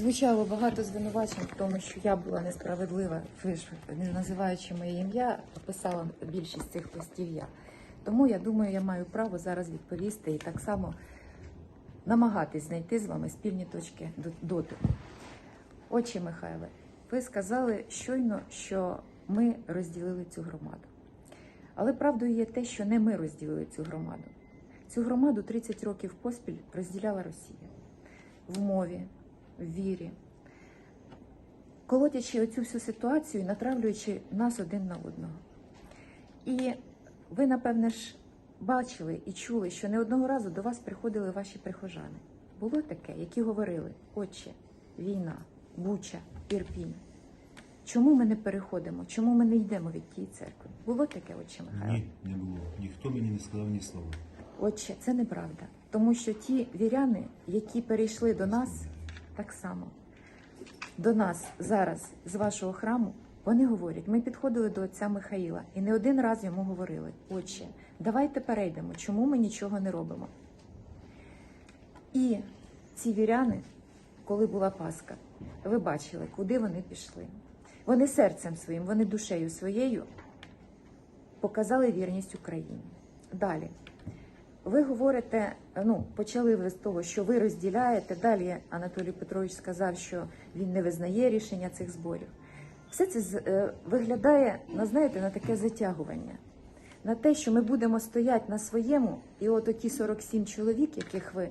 Звучало багато звинувачень в тому, що я була несправедлива, не називаючи моє ім'я, описала більшість цих постів я. Тому я думаю, я маю право зараз відповісти і так само намагатись знайти з вами спільні точки до- дотику. Отче Михайле, ви сказали щойно, що ми розділили цю громаду. Але правдою є те, що не ми розділили цю громаду. Цю громаду 30 років поспіль розділяла Росія в мові, вірі, колотячи оцю всю ситуацію і натравлюючи нас один на одного. І ви, напевне ж, бачили і чули, що не одного разу до вас приходили ваші прихожани. Було таке, які говорили: Отче, війна, Буча, Ірпінь. Чому ми не переходимо? Чому ми не йдемо від тієї церкви? Було таке, отче Михайло? Ні, не було. Ніхто мені не сказав ні слова. Отче, це неправда. Тому що ті віряни, які перейшли до нас, так само до нас зараз з вашого храму, вони говорять: ми підходили до отця Михаїла і не один раз йому говорили: Отче, давайте перейдемо, чому ми нічого не робимо. І ці віряни, коли була Пасха, ви бачили, куди вони пішли. Вони серцем своїм, вони душею своєю показали вірність Україні. Далі. Ви говорите, ну, почали ви з того, що ви розділяєте. Далі Анатолій Петрович сказав, що він не визнає рішення цих зборів. Все це е, виглядає, на знаєте, на таке затягування. На те, що ми будемо стояти на своєму, і от оті 47 чоловік, яких ви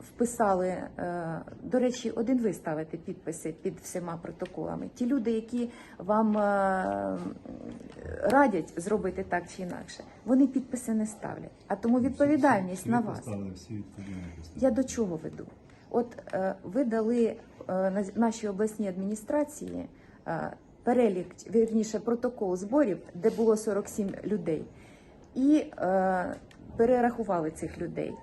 вписали, е, до речі, один ви ставите підписи під всіма протоколами. Ті люди, які вам е, радять зробити так чи інакше, вони підписи не ставлять. А тому відповідальність Всі на вас. Я до чого веду? От е, ви дали е, нашій обласній адміністрації е, перелік, вірніше, протокол зборів, де було 47 людей, і е, перерахували цих людей.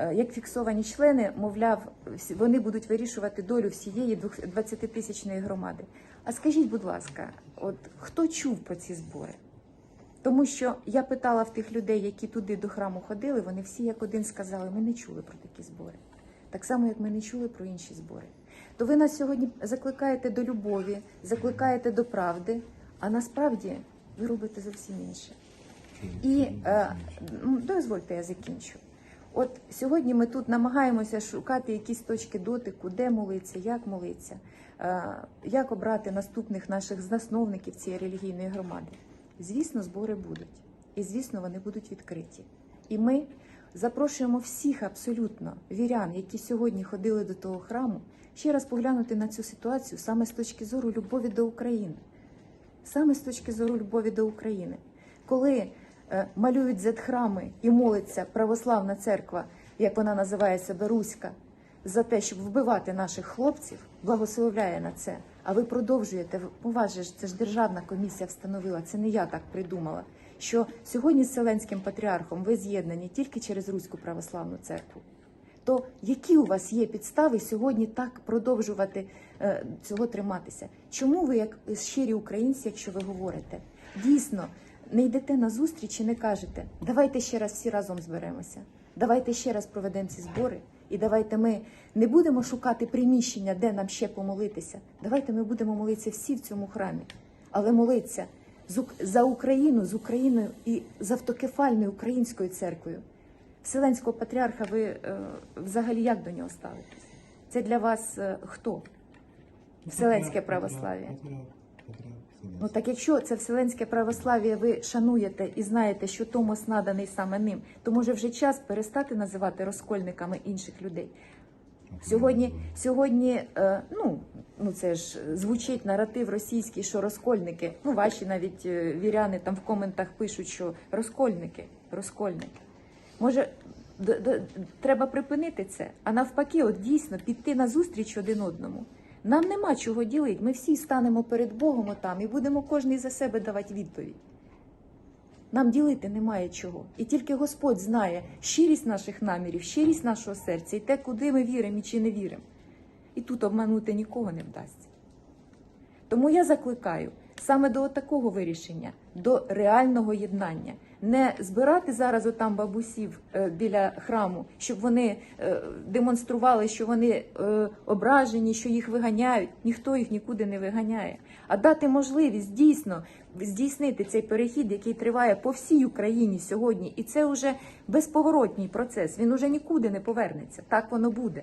Е, Як фіксовані члени, мовляв, вони будуть вирішувати долю всієї 20-тисячної громади. А скажіть, будь ласка, от хто чув про ці збори? Тому що я питала в тих людей, які туди до храму ходили, вони всі як один сказали, ми не чули про такі збори. Так само, як ми не чули про інші збори. То ви нас сьогодні закликаєте до любові, закликаєте до правди, а насправді ви робите зовсім інше. І е, дозвольте, я закінчу. От сьогодні ми тут намагаємося шукати якісь точки дотику, де молитися, як молитися, е, як обрати наступних наших засновників цієї релігійної громади. Звісно, збори будуть, і звісно, вони будуть відкриті. І ми запрошуємо всіх абсолютно вірян, які сьогодні ходили до того храму, ще раз поглянути на цю ситуацію саме з точки зору любові до України саме з точки зору любові до України. Коли малюють зет-храми і молиться православна церква, як вона називає себе Руська, за те, щоб вбивати наших хлопців, благословляє на це. А ви продовжуєте у вас це ж державна комісія встановила. Це не я так придумала. Що сьогодні з Вселенським патріархом ви з'єднані тільки через Руську православну церкву. То які у вас є підстави сьогодні так продовжувати е, цього триматися? Чому ви, як щирі українці, якщо ви говорите, дійсно не йдете на зустріч і не кажете, давайте ще раз всі разом зберемося, давайте ще раз проведемо ці збори, і давайте ми не будемо шукати приміщення, де нам ще помолитися. Давайте ми будемо молитися всі в цьому храмі, але молитися за Україну, з Україною і з автокефальною українською церквою. Вселенського патріарха ви е, взагалі як до нього ставитесь? Це для вас е, хто? Вселенське православ'я. Ну так якщо це вселенське православ'я ви шануєте і знаєте, що Томос наданий саме ним, то може вже час перестати називати розкольниками інших людей. Сьогодні, сьогодні, е, ну, ну це ж звучить наратив російський, що розкольники. Ну, ваші навіть е, віряни там в коментах пишуть, що розкольники, розкольники. Може, д- д- треба припинити це, а навпаки, от дійсно піти на зустріч один одному. Нам нема чого ділити. Ми всі станемо перед Богом там і будемо кожний за себе давати відповідь. Нам ділити немає чого. І тільки Господь знає щирість наших намірів, щирість нашого серця і те, куди ми віримо і чи не віримо. І тут обманути нікого не вдасться. Тому я закликаю саме до такого вирішення, до реального єднання, не збирати зараз отам бабусів е, біля храму, щоб вони е, демонстрували, що вони е, ображені, що їх виганяють. Ніхто їх нікуди не виганяє. А дати можливість дійсно здійснити цей перехід, який триває по всій Україні сьогодні, і це вже безповоротній процес. Він уже нікуди не повернеться. Так воно буде.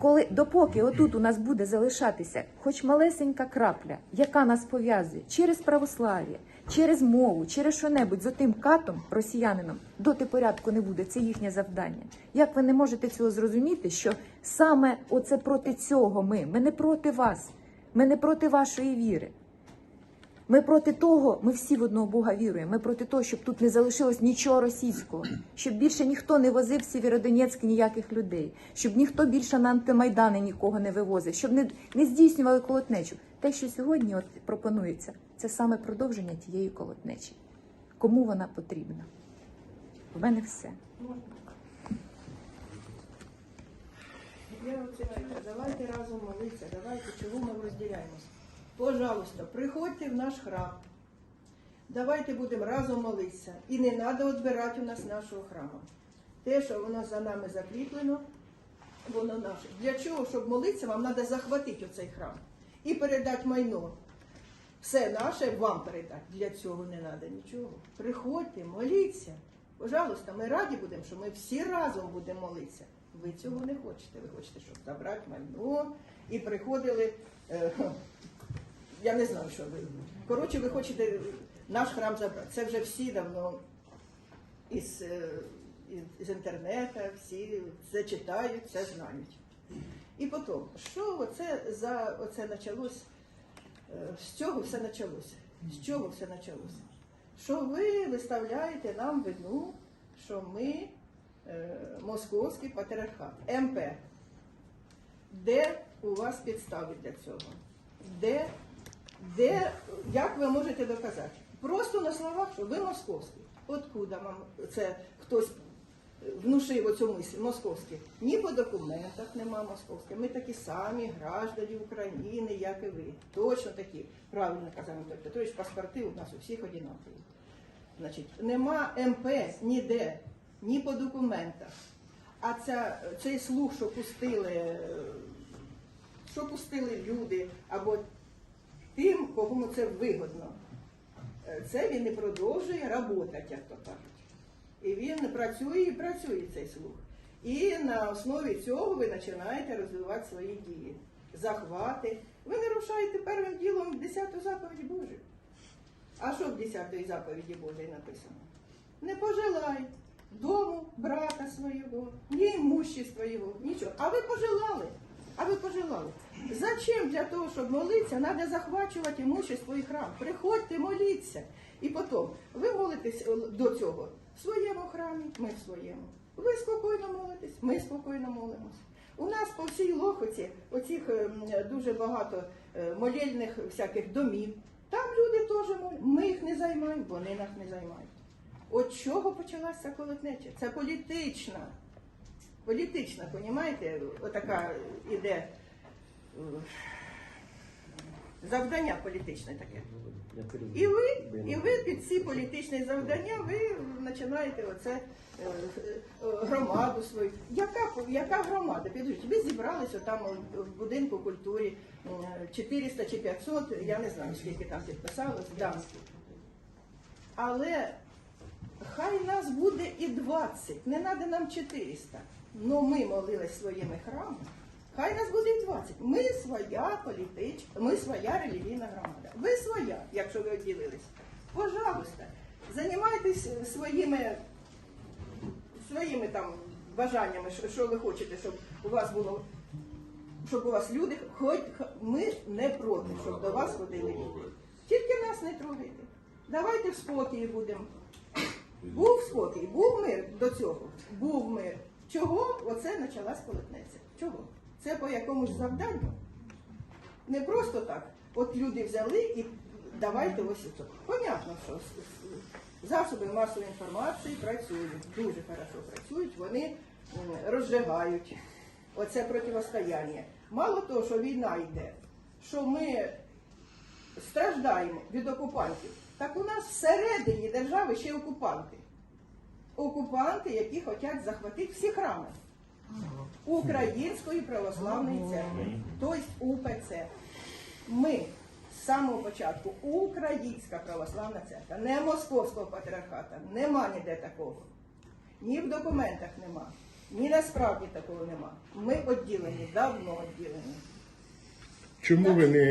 Коли допоки отут у нас буде залишатися хоч малесенька крапля, яка нас пов'язує через православ'я, через мову, через що-небудь за тим катом, росіянином, доти порядку не буде. Це їхнє завдання. Як ви не можете цього зрозуміти, що саме оце проти цього ми? Ми не проти вас, ми не проти вашої віри. Ми проти того, ми всі в одного Бога віруємо. Ми проти того, щоб тут не залишилось нічого російського, щоб більше ніхто не возив в Сєвєродонецьк ніяких людей, щоб ніхто більше на антимайдани нікого не вивозив, щоб не, не здійснювали колотнечу. Те, що сьогодні от пропонується, це саме продовження тієї колотнечі. Кому вона потрібна? У мене все. Давайте разом молитися, давайте, чого ми розділяємося. Пожалуйста, приходьте в наш храм. Давайте будемо разом молитися. І не треба відбирати у нас нашого храму. Те, що воно за нами закріплено, воно наше. Для чого, щоб молитися, вам треба захватити оцей храм і передати майно. Все наше вам передати. Для цього не треба нічого. Приходьте, моліться. Пожалуйста, ми раді будемо, що ми всі разом будемо молитися. Ви цього не хочете. Ви хочете, щоб забрати майно і приходили. е, я не знаю, що ви. Коротше, ви хочете наш храм забрати. Це вже всі давно із, е, із, інтернету, всі це читають, це знають. І потім, що оце за оце почалось? З чого все почалося? З чого все почалося? Що ви виставляєте нам вину, що ми е, московський патріархат, МП. Де у вас підстави для цього? Де, де, як ви можете доказати? Просто на словах, що ви московський. Откуда вам це хтось внушив оцю мисль московський? Ні по документах нема московських. Ми такі самі граждані України, як і ви. Точно такі. Правильно казав Анатолій Петрович, паспорти у нас у всіх однакові. Значить, нема МП ніде, ні по документах. А ця, цей слух, що пустили, що пустили люди, або тим, кому це вигодно, е, це він і продовжує працювати, як то кажуть. І він працює і працює цей слух. І на основі цього ви починаєте розвивати свої дії, захвати. Ви нарушаєте первим ділом 10 заповідь Божу. А що в 10 заповіді Божій написано? Не пожелай дому брата свого, ні імущества його, нічого. А ви пожелали. А ви пожелали. Зачем для того, щоб молитися, треба захвачувати імущество і храм. Приходьте, моліться. І потім ви молитесь е, до цього в своєму храмі, ми в своєму. Ви спокійно молитесь, ми спокійно молимося. У нас по всій лохоті оцих е, дуже багато е, молельних всяких домів. Там люди теж молять. Ми їх не займаємо, вони нас не займають. От чого почалася колотнеча? Це політична. Політична, понімаєте? Отака іде завдання політичне таке. І ви, і ви під ці політичні завдання ви починаєте оце е, е, громаду свою. Яка, яка громада? Підождіть, ви зібралися там в будинку культури е, 400 чи 500, я не знаю, скільки там підписалось, да. Але хай нас буде і 20, не треба нам 400. Ну ми молились своїми храмами. Хай нас буде 20. Ми своя політична, ми своя релігійна громада. Ви своя, якщо ви відділились. Пожалуйста, займайтесь своїми, своїми там бажаннями, що, ви хочете, щоб у вас було, щоб у вас люди, хоч ми не проти, щоб до вас ходили люди. Тільки нас не трогайте. Давайте в спокій будемо. Був спокій, був мир до цього. Був мир. Чого оце почалась колотнеця? Чого? Це по якомусь завданню. Не просто так. От люди взяли і давайте ось це. Понятно, що засоби масової інформації працюють, дуже хорошо працюють, вони м, розжигають оце протистояння. Мало того, що війна йде, що ми страждаємо від окупантів. Так у нас всередині держави ще окупанти. Окупанти, які хочуть захватити всі храми Української православної церкви, тобто УПЦ. Ми з самого початку Українська православна церква, не Московського патріархата, нема ніде такого. Ні в документах нема, ні насправді такого нема. Ми відділені, давно відділені. Чому ви не